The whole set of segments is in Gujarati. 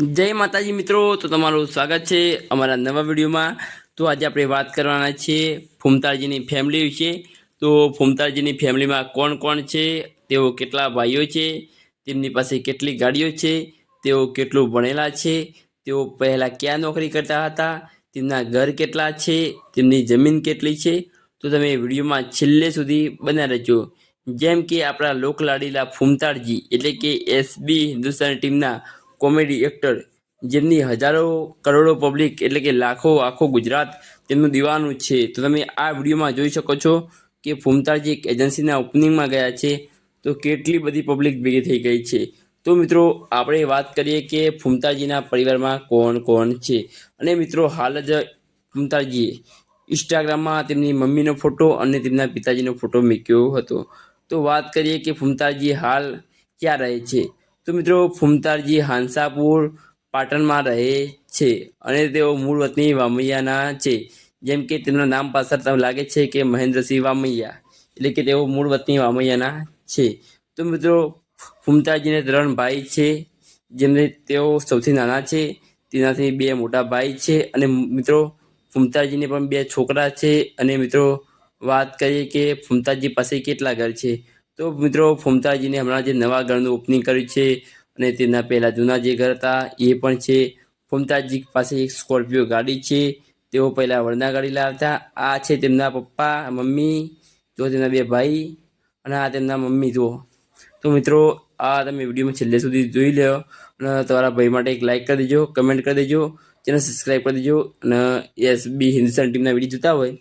જય માતાજી મિત્રો, તો તમારું સ્વાગત છે અમારા નવા વિડીયોમાં. તો આજે આપણે વાત કરવાના છીએ ફૂમતાળજીની ફેમિલી વિશે. તો ફૂમતાળજીની ફેમિલીમાં કોણ કોણ છે, તેઓ કેટલા ભાઈઓ છે, તેમની પાસે કેટલી ગાડીઓ છે, તેઓ કેટલું ભણેલા છે, તેઓ પહેલાં ક્યાં નોકરી કરતા હતા, તેમના ઘર કેટલા છે, તેમની જમીન કેટલી છે. તો તમે વિડીયોમાં છેલ્લે સુધી બન્યા રહેજો. જેમ કે આપણા લોકલાડીલા ફૂમતાળજી, એટલે કે એસબી હિન્દુસ્તાની ટીમના કોમેડી એક્ટર, જેમની હજારો કરોડો પબ્લિક એટલે કે લાખો આખો ગુજરાત તેમનું દીવાનું છે. તો તમે આ વિડીયોમાં જોઈ શકો છો કે ફૂમતાજી એક એજન્સીના ઓપનિંગમાં ગયા છે. તો કેટલી બધી પબ્લિક ભેગી થઈ ગઈ છે. તો મિત્રો, આપણે વાત કરીએ કે ફૂમતાજીના પરિવારમાં કોણ કોણ છે? અને મિત્રો, હાલ જ ફૂમતાજીએ ઇન્સ્ટાગ્રામમાં તેમની મમ્મીનો ફોટો અને તેમના પિતાજીનો ફોટો મૂક્યો હતો. તો વાત કરીએ કે ફૂમતાજી હાલ ક્યાં રહે છે? તો મિત્રો ફુમતારજી હાંસાપુર પાટણમાં રહે છે અને તેઓ મૂળ વતની વામૈયાના છે. જેમ કે તેમનું નામ પાછળ તમને લાગે છે કે મહેન્દ્રસિંહ વામૈયા, એટલે કે તેઓ મૂળ વતની વામૈયાના છે. તો મિત્રો ફુમતાજીને ત્રણ ભાઈ છે, જેમને તેઓ સૌથી નાના છે, તેનાથી બે મોટા ભાઈ છે અને મિત્રો ફૂમતાજીને પણ બે છોકરા છે અને મિત્રો વાત કરીએ કે ફૂમતાજી પાસે કેટલા ઘર છે? તો મિત્રો ફોમતાજીને હમણાં જે નવા ઘરનું ઓપનિંગ કર્યું છે અને તેના પહેલાં જૂના જે ઘર હતા, એ પણ છે. ફોમતાજી પાસે એક સ્કોર્પિયો ગાડી છે. તેઓ પહેલાં વરના ગાડી લાવતા. આ છે તેમના પપ્પા, મમ્મી, તો તેમના બે ભાઈ અને આ તેમના મમ્મી, જુઓ. તો મિત્રો, આ તમે વિડીયોમાં છેલ્લે સુધી જોઈ લો અને તમારા ભાઈ માટે એક લાઇક કરી દેજો કમેન્ટ કરી દેજો, ચેનલ સબસ્ક્રાઈબ કરી દેજો અને એસ બી હિન્દુસ્તાન ટીમના વીડિયો જોતા હોય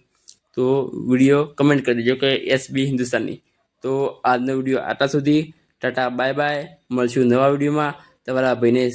તો વીડિયો કમેન્ટ કરી દેજો કે એસ બી હિન્દુસ્તાનની. તો આજનો વીડિયો આટલા સુધી. ટાટા બાય બાય મળશું નવા વિડીયોમાં. તમારા ભાઈને